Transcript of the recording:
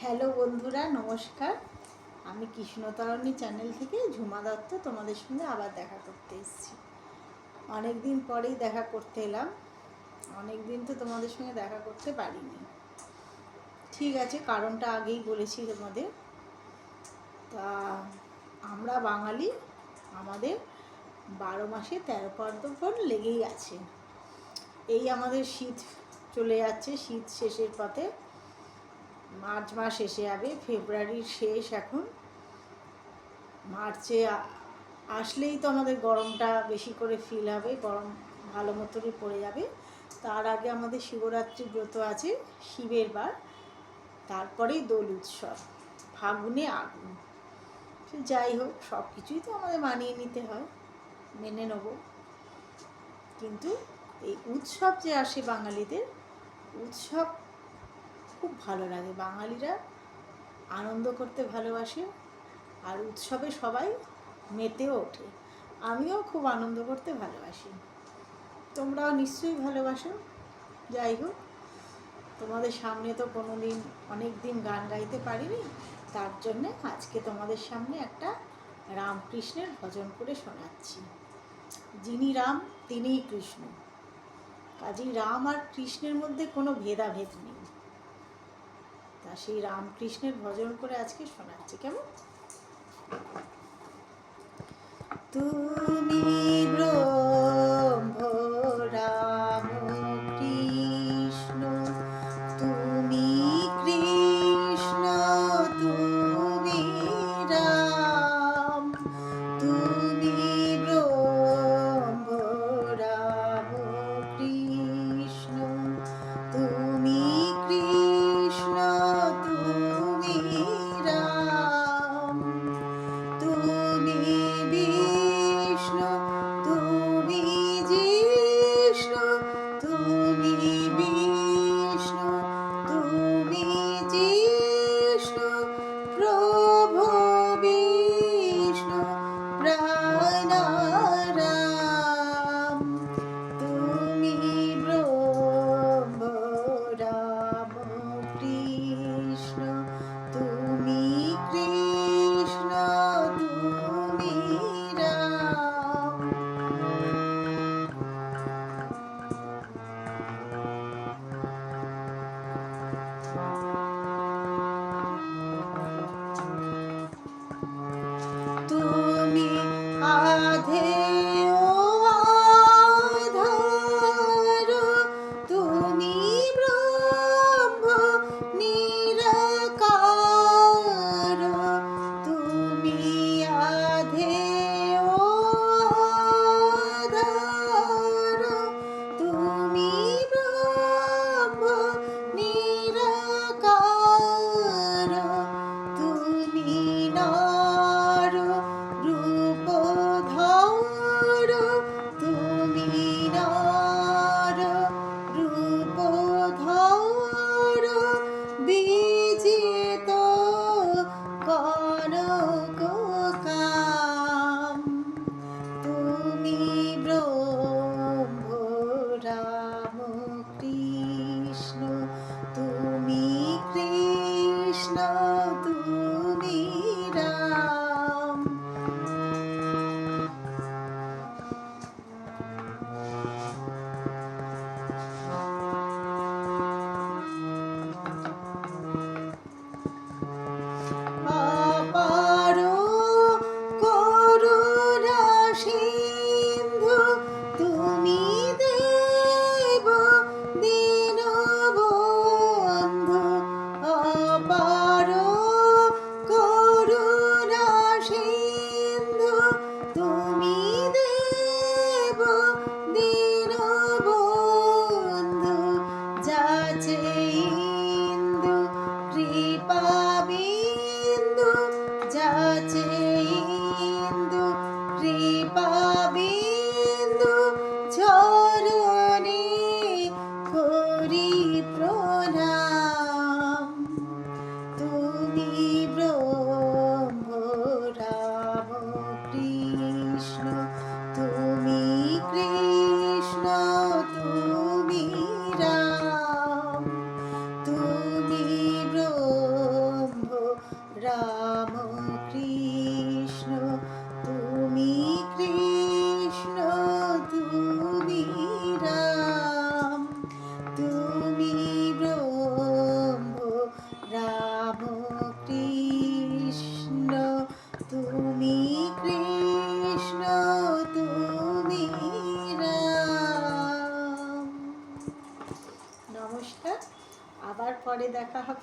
Hello বন্ধুরা, নমস্কার। আমি কৃষ্ণতারণী চ্যানেল থেকে ঝুমা দত্ত তোমাদের সঙ্গে আবার দেখা করতে এসেছি। অনেক দিন পরেই দেখা করতে এলাম। অনেক দিন তো তোমাদের সঙ্গে দেখা করতে পারিনি। ঠিক আছে, কারণটা আগেই বলেছি তোমাদের। তা, আমরা বাঙালি, আমাদের বারো মাসে তেরো পার্বণ লেগেই আছে। এই আমাদের শীত চলে যাচ্ছে, শীত শেষের পথে। মার্চ মাস এসে যাবে, ফেব্রুয়ারির শেষ এখন। মার্চে আসলেই তো আমাদের গরমটা বেশি করে ফিল হবে, গরম ভালো মতনই পড়ে যাবে। তার আগে আমাদের শিবরাত্রি ব্রত আছে, শিবের বার। তারপরেই দোল উৎসব, ফাগুনে আগুন। যাই হোক, সব কিছুই তো আমাদের মানিয়ে নিতে হয়, মেনে নেব। কিন্তু এই উৎসব যে আসে বাঙালিদের, উৎসব খুব ভালো লাগে। বাঙালিরা আনন্দ করতে ভালোবাসে আর উৎসবে সবাই মেতেও ওঠে। আমিও খুব আনন্দ করতে ভালোবাসি। তোমরাও নিশ্চয়ই ভালোবাসো। যাই হোক, তোমাদের সামনে তো কোনো দিন অনেক দিন গান গাইতে পারিনি। তার জন্যে আজকে তোমাদের সামনে একটা রামকৃষ্ণের ভজন করে শোনাচ্ছি। যিনি রাম, তিনিই কৃষ্ণ। কাজেই রাম আর কৃষ্ণের মধ্যে কোনো ভেদাভেদ নেই। তা সেই রামকৃষ্ণের ভজন করে আজকে শোনাচ্ছি কেমন? তুমি 好 day. রাম, কৃষ্ণ, তুমি কৃষ্ণ, তুমি রাম, তুমি ব্রহ্ম, রাম, কৃষ্ণ, তুমি কৃষ্ণ, তুমি রাম। নমস্কার, আবার পরে দেখা হবে।